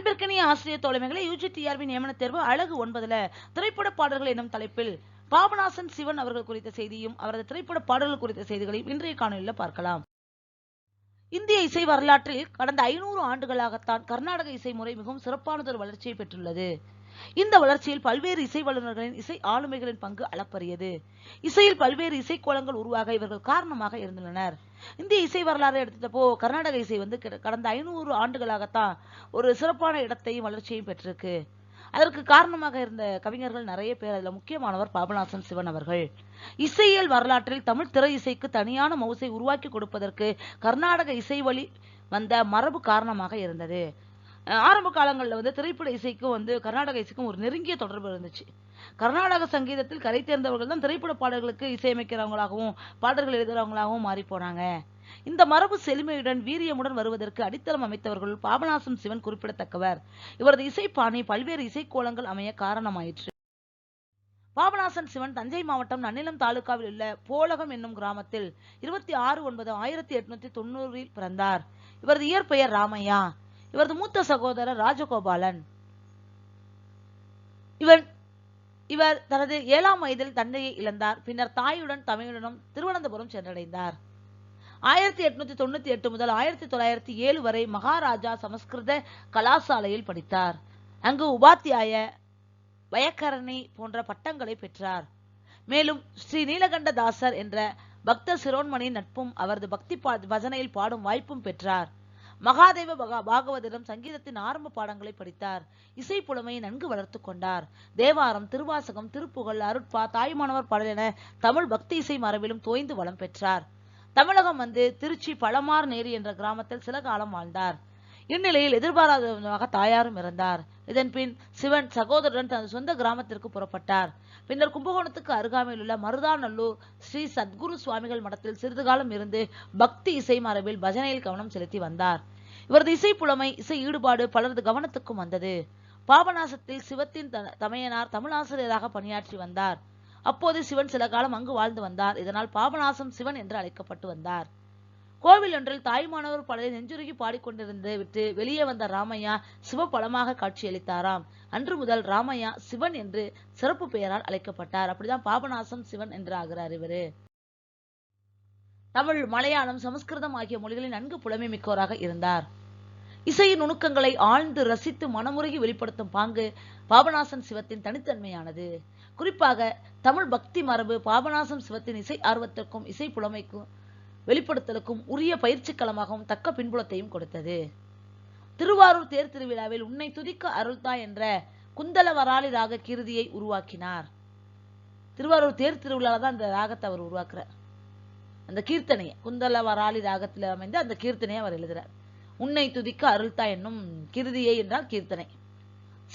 அன்பிற்கினிய ஆசிரியர் தோழமைகளை யூஜிடிஆர்பி நியமன தேர்வு அழகு ஒன்பதுல திரைப்பட பாடல்கள் என்னும் தலைப்பில் பாபநாசன் சிவன் அவர்கள் குறித்த செய்தியும் அவரது திரைப்பட பாடல்கள் குறித்த செய்திகளையும் இன்றைய காணொலியில் பார்க்கலாம். இந்திய இசை வரலாற்றில் கடந்த ஐநூறு ஆண்டுகளாகத்தான் கர்நாடக இசை முறை மிகவும் சிறப்பானதொரு வளர்ச்சியை பெற்றுள்ளது. இந்த வளர்ச்சியில் பல்வேறு இசை வல்லுநர்களின் இசை ஆளுமைகளின் பங்கு அளப்பரியது. இசையில் பல்வேறு இசை கோலங்கள் உருவாக இவர்கள் காரணமாக இருந்துள்ளனர். இந்திய இசை வரலாறு எடுத்தப்போ கர்நாடக இசை வந்து கடந்த ஐநூறு ஆண்டுகளாகத்தான் ஒரு சிறப்பான இடத்தையும் வளர்ச்சியையும் பெற்றிருக்கு. அதற்கு காரணமாக இருந்த கவிஞர்கள் நிறைய பேர் அதில் முக்கியமானவர் பாபநாசன் சிவன் அவர்கள். இசையியல் வரலாற்றில் தமிழ் திரை இசைக்கு தனியான மவுசை உருவாக்கி கொடுப்பதற்கு கர்நாடக இசை வழி வந்த மரபு காரணமாக இருந்தது. ஆரம்ப காலங்களில் வந்து திரைப்பட இசைக்கும் வந்து கர்நாடக இசைக்கும் ஒரு நெருங்கிய தொடர்பு இருந்துச்சு. கர்நாடக சங்கீதத்தில் கரை தேர்ந்தவர்கள் தான் திரைப்பட பாடல்களுக்கு இசையமைக்கிறவங்களாகவும் பாடல்கள் எழுதுறவங்களாகவும் மாறி போனாங்க. இந்த மரபு செழுமையுடன் வீரியமுடன் வருவதற்கு அடித்தளம் அமைத்தவர்கள் பாபநாசம் சிவன் குறிப்பிடத்தக்கவர். இவரது இசைப்பாணி பல்வேறு இசைக்கோலங்கள் அமைய காரணமாயிற்று. பாபநாசன் சிவன் தஞ்சை மாவட்டம் நன்னிலம் தாலுகாவில் உள்ள போலகம் என்னும் கிராமத்தில் இருபத்தி ஆறு ஒன்பது ஆயிரத்தி எட்நூத்தி தொண்ணூறில் பிறந்தார். இவரது இயற்பெயர் ராமையா. இவரது மூத்த சகோதரர் ராஜகோபாலன். இவர் இவர் தனது ஏழாம் வயதில் தந்தையை இழந்தார். பின்னர் தாயுடன் தமையுடனும் திருவனந்தபுரம் சென்றடைந்தார். ஆயிரத்தி எட்நூத்தி தொண்ணூத்தி எட்டு முதல் ஆயிரத்தி தொள்ளாயிரத்தி ஏழு வரை மகாராஜா சமஸ்கிருத கலாசாலையில் படித்தார். அங்கு உபாத்தியாய வயக்கரணி போன்ற பட்டங்களை பெற்றார். மேலும் ஸ்ரீ நீலகண்டதாசர் என்ற பக்த சிரோன்மணியின் நட்பும் அவரது பக்தி பா பஜனையில் பாடும் வாய்ப்பும் பெற்றார். மகாதேவ பகா பாகவதரிடம் சங்கீதத்தின் ஆரம்ப பாடங்களை படித்தார். இசை புலமையை நன்கு வளர்த்துக் கொண்டார். தேவாரம் திருவாசகம் திருப்புகழ் அருட்பா தாய்மானவர் பாடல் என தமிழ் பக்தி இசை மரபிலும் தோய்ந்து வளம் பெற்றார். தமிழகம் வந்து திருச்சி பழமார் நேரி என்ற கிராமத்தில் சில காலம் வாழ்ந்தார். இந்நிலையில் எதிர்பாராத விதமாக தாயாரும் இறந்தார். இதன் பின் சிவன் சகோதரன் தனது சொந்த கிராமத்திற்கு புறப்பட்டார். பின்னர் கும்பகோணத்துக்கு அருகாமையில் உள்ள மருதாநல்லூர் ஸ்ரீ சத்குரு சுவாமிகள் மடத்தில் சிறிது காலம் இருந்து பக்தி இசை மரபில் பஜனையில் கவனம் செலுத்தி வந்தார். இவரது இசை புலமை இசை ஈடுபாடு பலரது கவனத்துக்கும் வந்தது. பாபநாசத்தில் சிவத்தின் த- தமையனார் தமிழாசிரியராக பணியாற்றி வந்தார். அப்போது சிவன் சில காலம் அங்கு வாழ்ந்து வந்தார். இதனால் பாபநாசம் சிவன் என்று அழைக்கப்பட்டு வந்தார். கோவில் ஒன்றில் தாய்மானவர் பலரை நெஞ்சுருகி பாடிக்கொண்டிருந்து விட்டு வெளியே வந்த ராமையா சிவபலமாக காட்சியளித்தாராம். அன்று முதல் ராமையா சிவன் என்று சிறப்பு பெயரால் அழைக்கப்பட்டார். அப்படிதான் பாபநாசம் சிவன் என்று ஆகிறார் இவரு. தமிழ் மலையாளம் சமஸ்கிருதம் ஆகிய மொழிகளில் நன்கு புலமை மிக்கவராக இருந்தார். இசையின் நுணுக்கங்களை ஆழ்ந்து ரசித்து மனமுருகி வெளிப்படுத்தும் பாங்கு பாபநாசன் சிவத்தின் தனித்தன்மையானது. குறிப்பாக தமிழ் பக்தி மரபு பாபநாசம் சிவத்தின் இசை ஆர்வத்திற்கும் இசை புலமைக்கும் வெளிப்படுத்தலுக்கும் உரிய பயிற்சி களமாகவும் தக்க பின்புலத்தையும் கொடுத்தது. திருவாரூர் தேர் திருவிழாவில் உன்னை துதிக்க அருள்தா என்ற குந்தல வராளி ராக கீர்த்தியை உருவாக்கினார். திருவாரூர் தேர் திருவிழால தான் அந்த ராகத்தை அவர் உருவாக்குறார். அந்த கீர்த்தனையை குந்தல வராளி ராகத்தில் அமைந்த அந்த கீர்த்தனையை அவர் எழுதுறார். உன்னை துதிக்க அருள்தா என்னும் கிருதியை என்றால் கீர்த்தனை.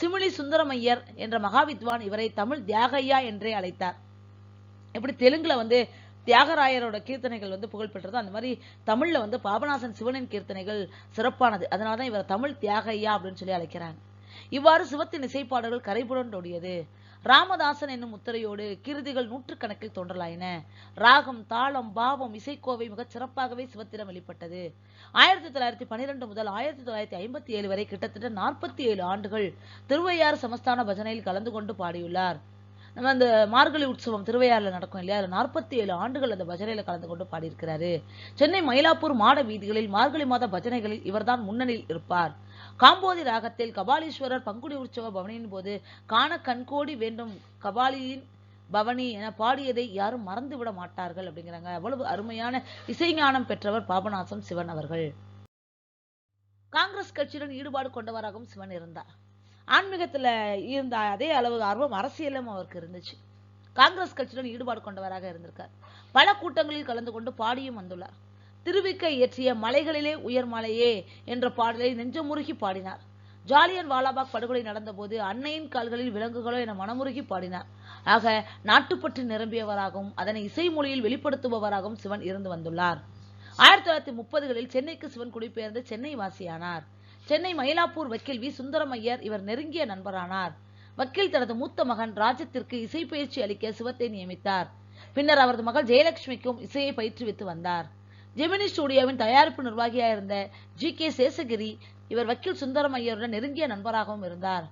சிமிலி சுந்தரமையர் என்ற மகாவித்வான் இவரை தமிழ் தியாகையா என்றே அழைத்தார். எப்படி தெலுங்குல வந்து தியாகராயரோட கீர்த்தனைகள் வந்து புகழ் பெற்றதோ அந்த மாதிரி தமிழ்ல வந்து பாபநாசன் சிவனின் கீர்த்தனைகள் சிறப்பானது. அதனாலதான் இவர் தமிழ் தியாகையா அப்படின்னு சொல்லி அழைக்கிறாங்க. இவ்வாறு சிவத்தின் இசைப்பாடல்கள் கரைபுரண்டோடியது. ராமதாசன் என்னும் முத்திரையோடு கிருதிகள் நூற்றுக்கணக்கில் தோன்றலாயின ராகம் தாளம் பாவம் இசைக்கோவை மிகச் சிறப்பாகவே சிவத்திடம் வெளிப்பட்டது. ஆயிரத்தி தொள்ளாயிரத்தி பன்னிரெண்டு முதல் ஆயிரத்தி தொள்ளாயிரத்தி ஐம்பத்தி ஏழு வரை கிட்டத்தட்ட நாற்பத்தி ஏழு ஆண்டுகள் திருவையாறு சமஸ்தான பஜனையில் கலந்து கொண்டு பாடியுள்ளார். நம்ம அந்த மார்கழி உற்சவம் திருவையாறுல நடக்கும் இல்லையா? அதில் நாற்பத்தி ஏழு ஆண்டுகள் அந்த பஜனையில் கலந்து கொண்டு பாடியிருக்கிறாரு. சென்னை மயிலாப்பூர் மாட வீதிகளில் மார்கழி மாத பஜனைகளில் இவர்தான் முன்னணியில் இருப்பார். காம்போதி ராகத்தில் கபாலீஸ்வரர் பங்குனி உற்சவ பவனியின் போது காண கண்கோடி வேண்டும் கபாலியின் பவனி என பாடியதை யாரும் மறந்து விட மாட்டார்கள் அப்படிங்கிறாங்க. அவ்வளவு அருமையான இசைஞானம் பெற்றவர் பாபநாசம் சிவன் அவர்கள். காங்கிரஸ் கட்சியுடன் ஈடுபாடு கொண்டவராகவும் சிவன் இருந்தார். ஆன்மீகத்துல இருந்த அதே அளவு ஆர்வம் அரசியலும் அவருக்கு இருந்துச்சு. காங்கிரஸ் கட்சியுடன் ஈடுபாடு கொண்டவராக இருந்திருக்கார். பல கூட்டங்களில் கலந்து கொண்டு பாடியும் வந்துள்ளார். திருவிக்க இயற்றிய மலைகளிலே உயர் மலையே என்ற பாடலை நெஞ்சமுருகி பாடினார். ஜாலியன் வாலாபாக் படுகொலை நடந்தபோது அன்னையின் கால்களில் விலங்குகளோ என மனமுருகி பாடினார். ஆக நாட்டுப்பற்று நிரம்பியவராகவும் அதனை இசை மொழியில் வெளிப்படுத்துபவராகவும் சிவன் இருந்து வந்துள்ளார். ஆயிரத்தி தொள்ளாயிரத்தி முப்பதுகளில் சென்னைக்கு சிவன் குடிபெயர்ந்து சென்னை வாசியானார் சென்னை மயிலாப்பூர் வக்கீல் வி. சுந்தரமையர் இவர் நெருங்கிய நண்பரானார். வக்கீல் தனது மூத்த மகன் ராஜத்திற்கு இசை பயிற்சி அளிக்க சிவத்தை நியமித்தார். பின்னர் அவரது மகள் ஜெயலட்சுமிக்கும் இசையை பயிற்றுவித்து வந்தார். ஜெமினி ஸ்டுடியோவின் தயாரிப்பு நிர்வாகியாக இருந்த ஜி. கே. சேசகிரி இவர் வக்கீல் சுந்தரம் ஐயருடன் நெருங்கிய நண்பராகவும் இருந்தார்.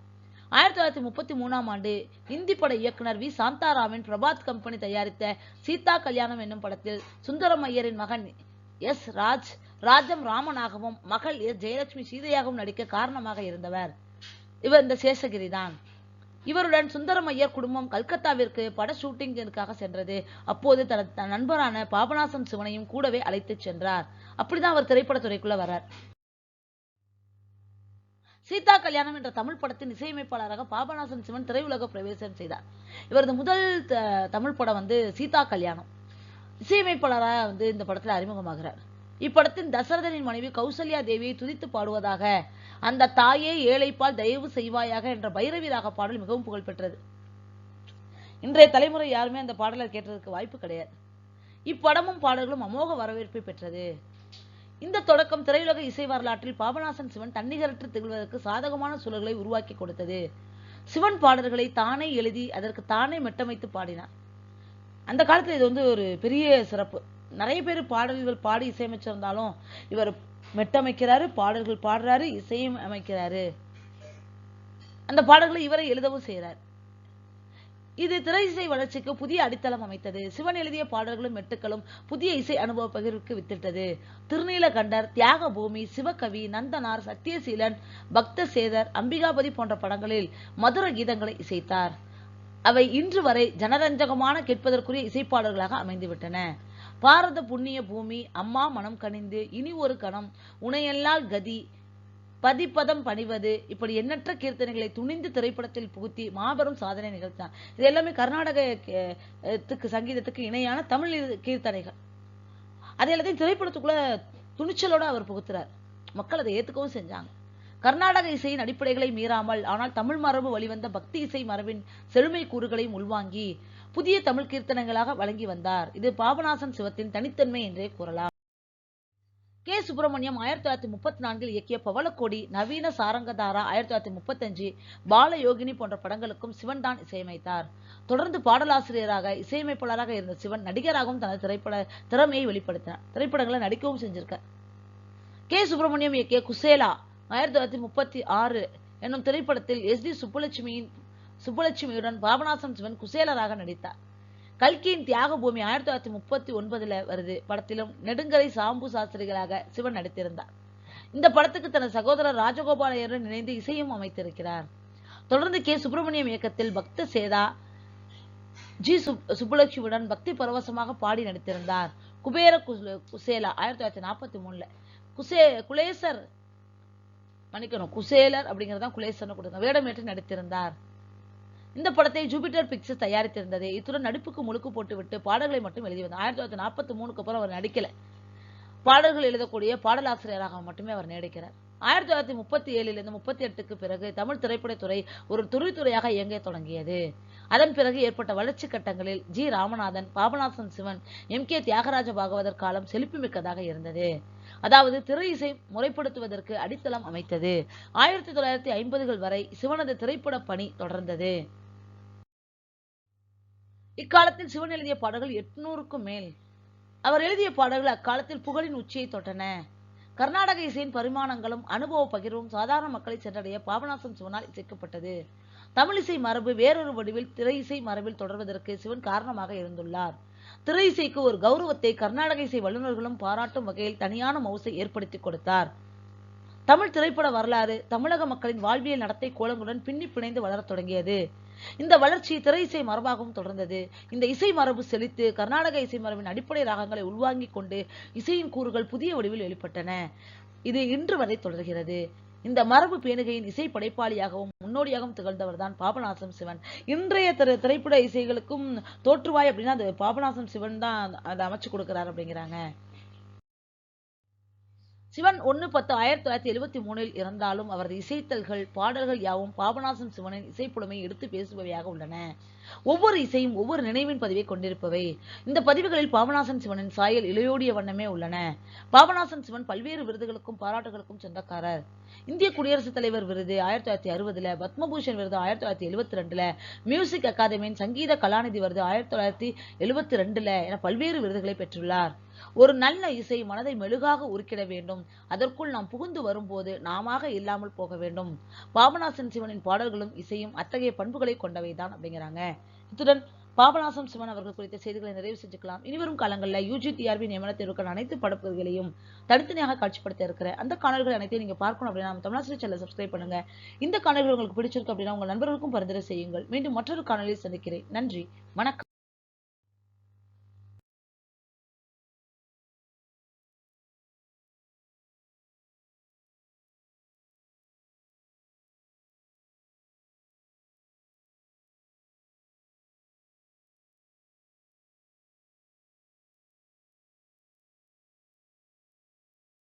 ஆயிரத்தி தொள்ளாயிரத்தி முப்பத்தி மூணாம் ஆண்டு இந்தி பட இயக்குனர் வி. சாந்தாராமின் பிரபாத் கம்பெனி தயாரித்த சீதா கல்யாணம் என்னும் படத்தில் சுந்தரம் ஐயரின் மகன் எஸ். ராஜ் ராஜம் ராமனாகவும் மகள் எஸ் ஜெயலட்சுமி சீதையாகவும் நடிக்க காரணமாக இருந்தவர். இவர் இந்த சேஷகிரி தான் இவருடன் சுந்தரம் ஐயர் குடும்பம் கல்கத்தாவிற்கு பட ஷூட்டிங்கிற்காக சென்றது. அப்போது தனது தன் நண்பரான பாபநாசம் சிவனையும் கூடவே அழைத்துச் சென்றார். அப்படிதான் அவர் திரைப்படத்துறைக்குள்ள வரார் சீதா கல்யாணம் என்ற தமிழ் படத்தின் இசையமைப்பாளராக பாபநாசன் சிவன் திரையுலக பிரவேசம் செய்தார். இவரது முதல் த- தமிழ் படம் வந்து சீதா கல்யாணம். இசையமைப்பாளராக வந்து இந்த படத்துல அறிமுகமாகிறார். இப்படத்தின் தசரதனின் மனைவி கௌசல்யா தேவியை துதித்து பாடுவதாக அந்த தாயே ஏழைப்பால் தயவு செய்வாயாக என்ற பைரவி ராக பாடல் மிகவும் புகழ்பெற்றது இன்றைய தலைமுறை யாருமே அந்த பாடலை கேட்டதற்கு வாய்ப்பு கிடையாது. இப்படமும் பாடல்களும் அமோக வரவேற்பை பெற்றது. இந்த தொடக்கம் திரையுலக இசை வரலாற்றில் பாபநாசன் சிவன் தன்னிகரற்று திகழ்வதற்கு சாதகமான சூழல்களை உருவாக்கி கொடுத்தது. சிவன் பாடல்களை தானே எழுதி அதற்கு தானே மெட்டமைத்து பாடினார். அந்த காலத்தில் இது வந்து ஒரு பெரிய சிறப்பு. நிறைய பேர் பாடல்கள் பாடி இசையமைச்சிருந்தாலும் இவர் மெட்டமைக்கிறாரு பாடல்கள் பாடுறாரு இசையும் அமைக்கிறாரு அந்த பாடல்களை இவரை எழுதவும் செய்கிறார் இது திரை இசை வளர்ச்சிக்கு புதிய அடித்தளம் அமைத்தது. சிவன் எழுதிய பாடல்களும் மெட்டுக்களும் புதிய இசை அனுபவ பகிர்வுக்கு வித்திட்டது. திருநீலகண்டர் தியாக பூமி சிவகவி நந்தனார் சத்தியசீலன் பக்த சேதர் அம்பிகாபதி போன்ற படங்களில் மதுர கீதங்களை இசைத்தார். அவை இன்று வரை ஜனரஞ்சகமான கேட்பதற்குரிய இசைப்பாடல்களாக அமைந்துவிட்டன. பாரத புண்ணிய பூமி அம்மா மனம் கனிந்து இனி ஒரு கணம் உனையல்லால் கதி பதிப்பதம் பணிவது. இப்படி எண்ணற்ற கீர்த்தனைகளை துணிந்து திரைப்படத்தில் புகுத்தி மாபெரும் சாதனை நிகழ்த்தினார். இது எல்லாமே கர்நாடக சங்கீதத்துக்கு இணையான தமிழ் கீர்த்தனைகள். அது எல்லாத்தையும் திரைப்படத்துக்குள்ள துணிச்சலோட அவர் புகுத்துறார். மக்கள் அதை ஏற்றுக்கவும் செஞ்சாங்க. கர்நாடக இசையின் அடிப்படைகளை மீறாமல் ஆனால் தமிழ் மரபு வழிவந்த பக்தி இசை மரபின் செழுமை கூறுகளையும் உள்வாங்கி புதிய தமிழ் கீர்த்தனங்களாக வழங்கி வந்தார். இது பாபநாசன் சிவத்தின் தனித்தன்மை என்றே கூறலாம். கே. சுப்பிரமணியம் ஆயிரத்தி தொள்ளாயிரத்தி முப்பத்தி நான்கில் இயக்கிய பவளக்கோடி நவீன சாரங்கதாரா ஆயிரத்தி தொள்ளாயிரத்தி முப்பத்தஞ்சு பாலயோகினி போன்ற படங்களுக்கும் சிவன் தான் இசையமைத்தார். தொடர்ந்து பாடலாசிரியராக இசையமைப்பாளராக இருந்த சிவன் நடிகராகவும் தனது திரைப்பட திறமையை வெளிப்படுத்தினார். திரைப்படங்களை நடிக்கவும் செஞ்சிருக்கார். கே. சுப்பிரமணியம் இயக்கிய குசேலா ஆயிரத்தி தொள்ளாயிரத்தி முப்பத்தி ஆறு என்னும் திரைப்படத்தில் எஸ் டி சுப்புலட்சுமியின் சுப்புலட்சுமியுடன் பாபநாசம் சிவன் குசேலராக நடித்தார். கல்கியின் தியாக பூமி ஆயிரத்தி தொள்ளாயிரத்தி முப்பத்தி ஒன்பதுல வருது. படத்திலும் நெடுங்கரை சாம்பு சாஸ்திரிகளாக சிவன் நடித்திருந்தார். இந்த படத்துக்கு தனது சகோதரர் ராஜகோபாலையருடன் இணைந்து இசையும் அமைத்திருக்கிறார். தொடர்ந்து கே. சுப்பிரமணியம் இயக்கத்தில் பக்த சேதா ஜி. சு சுப்புலட்சுமியுடன் பக்தி பரவசமாக பாடி நடித்திருந்தார். குபேர குசேலா ஆயிரத்தி தொள்ளாயிரத்தி நாற்பத்தி மூணுல. குசே குலேசர் மன்னிக்கணும் குசேலர் அப்படிங்கறதான் குலேசர்னு கொடுத்தாங்க வேடமேற்று நடித்திருந்தார். இந்த படத்தை ஜூபிட்டர் பிக்சர்ஸ் தயாரித்திருந்தது. இத்துடன் நடிப்புக்கு முழுக்கு போட்டுவிட்டு பாடல்களை மட்டும் எழுதி வந்தார். ஆயிரத்தி தொள்ளாயிரத்தி நாற்பத்தி மூணுக்கு அப்புறம் அவர் நடிக்கல. பாடல்கள் எழுதக்கூடிய பாடலாசிரியராக மட்டுமே அவர் நீடிக்கிறார். ஆயிரத்தி தொள்ளாயிரத்தி முப்பத்தி ஏழிலிருந்து முப்பத்தி எட்டுக்கு பிறகு தமிழ் திரைப்படத்துறை ஒரு துறைத்துறையாக இயங்க தொடங்கியது. அதன் பிறகு ஏற்பட்ட வளர்ச்சி கட்டங்களில் G Ramanathan Papanasan Sivan M K Thyagaraja Bhagavathar காலம் செழிப்புமிக்கதாக இருந்தது. அதாவது திரை இசை முறைப்படுத்துவதற்கு அடித்தளம் அமைத்தது. ஆயிரத்தி தொள்ளாயிரத்தி ஐம்பதுகள் வரை சிவனது திரைப்பட பணி தொடர்ந்தது. இக்காலத்தில் சிவன் எழுதிய பாடல்கள் எட்நூறுக்கும் மேல். அவர் எழுதிய பாடல்கள் அக்காலத்தில் புகழின் உச்சியை தொட்டன. கர்நாடக இசையின் பரிமாணங்களும் அனுபவ பகிர்வும் சாதாரண மக்களை சென்றடைய பாபநாசம் சிவனால் இசைக்கப்பட்டது. தமிழ் இசை மரபு வேறொரு வடிவில் திரை இசை மரபில் தொடர்வதற்கு சிவன் காரணமாக இருந்துள்ளார். திரை இசைக்கு ஒரு கௌரவத்தை கர்நாடக இசை வல்லுநர்களும் பாராட்டும் வகையில் தனியான மவுசை ஏற்படுத்தி கொடுத்தார். தமிழ் திரைப்பட வரலாறு தமிழக மக்களின் வாழ்வியல் நடத்தை கோலங்களுடன் பின்னி பிணைந்து வளரத் தொடங்கியது. இந்த வளர்ச்சி திரை இசை மரபாகவும் தொடர்ந்தது. இந்த இசை மரபு செழித்து கர்நாடக இசை மரபின் அடிப்படை ராகங்களை உள்வாங்கிக் கொண்டு இசையின் கூறுகள் புதிய வடிவில் வெளிப்பட்டன. இது இன்று வரை தொடர்கிறது. இந்த மரபு பேணுகையின் இசை படைப்பாளியாகவும் முன்னோடியாகவும் திகழ்ந்தவர்தான் பாபநாசம் சிவன். இன்றைய திரை திரைப்பட இசைகளுக்கும் தோற்றுவாய் அப்படின்னா அது பாபநாசம் சிவன் தான் அதை அமைச்சு கொடுக்கிறார் அப்படிங்கிறாங்க. சிவன் ஒன்னு பத்து ஆயிரத்தி தொள்ளாயிரத்தி எழுபத்தி மூணில் இறந்தாலும் அவரது இசைத்தல்கள் பாடல்கள் யாவும் பாபநாசம் சிவனின் இசைப்புலமையை எடுத்து பேசுபவையாக உள்ளன. ஒவ்வொரு இசையும் ஒவ்வொரு நினைவின் பதிவை கொண்டிருப்பவை. இந்த பதிவுகளில் பாபநாசன் சிவனின் சாயல் இளையோடிய வண்ணமே உள்ளன. பாபநாசன் சிவன் பல்வேறு விருதுகளுக்கும் பாராட்டுகளுக்கும் சொந்தக்காரர். இந்திய குடியரசுத் தலைவர் விருது ஆயிரத்தி தொள்ளாயிரத்தி அறுபதுல பத்மபூஷன் விருது ஆயிரத்தி தொள்ளாயிரத்தி எழுபத்தி ரெண்டுல மியூசிக் அகாதமியின் சங்கீத கலாநிதி விருது ஆயிரத்தி தொள்ளாயிரத்தி எழுபத்தி ரெண்டுல என பல்வேறு விருதுகளை பெற்றுள்ளார். ஒரு நல்ல இசை மனதை மெழுகாக உருக்கிட வேண்டும். அதற்குள் நாம் புகுந்து வரும்போது நாம இல்லாமல் போக வேண்டும். பாபநாசன் சிவனின் பாடல்களும் இசையும் அத்தகைய பண்புகளை கொண்டவை தான் அப்படிங்கிறாங்க. இத்துடன் பாபநாசம் சிவன் அவர்கள் குறித்த செய்திகளை நிறைவு செஞ்சுக்கலாம். இனிவரும் காலங்களில் யூஜி டிஆர்பி நியமன அனைத்து படப்புகளையும் தனித்தனியாக காட்சிப்படுத்த இருக்கிற அந்த காணொலிகள் அனைத்தையும் நீங்க பார்க்கணும் அப்படின்னா நம்ம தமிழாசிரியர் சப்ஸ்கிரைப் பண்ணுங்க. இந்த காணொலிகள் உங்களுக்கு பிடிச்சிருக்கு அப்படின்னா உங்கள் நண்பர்களுக்கும் பரிந்துரை செய்யுங்கள். மீண்டும் மற்றொரு காணொலியில் சந்திக்கிறேன். நன்றி. வணக்கம்.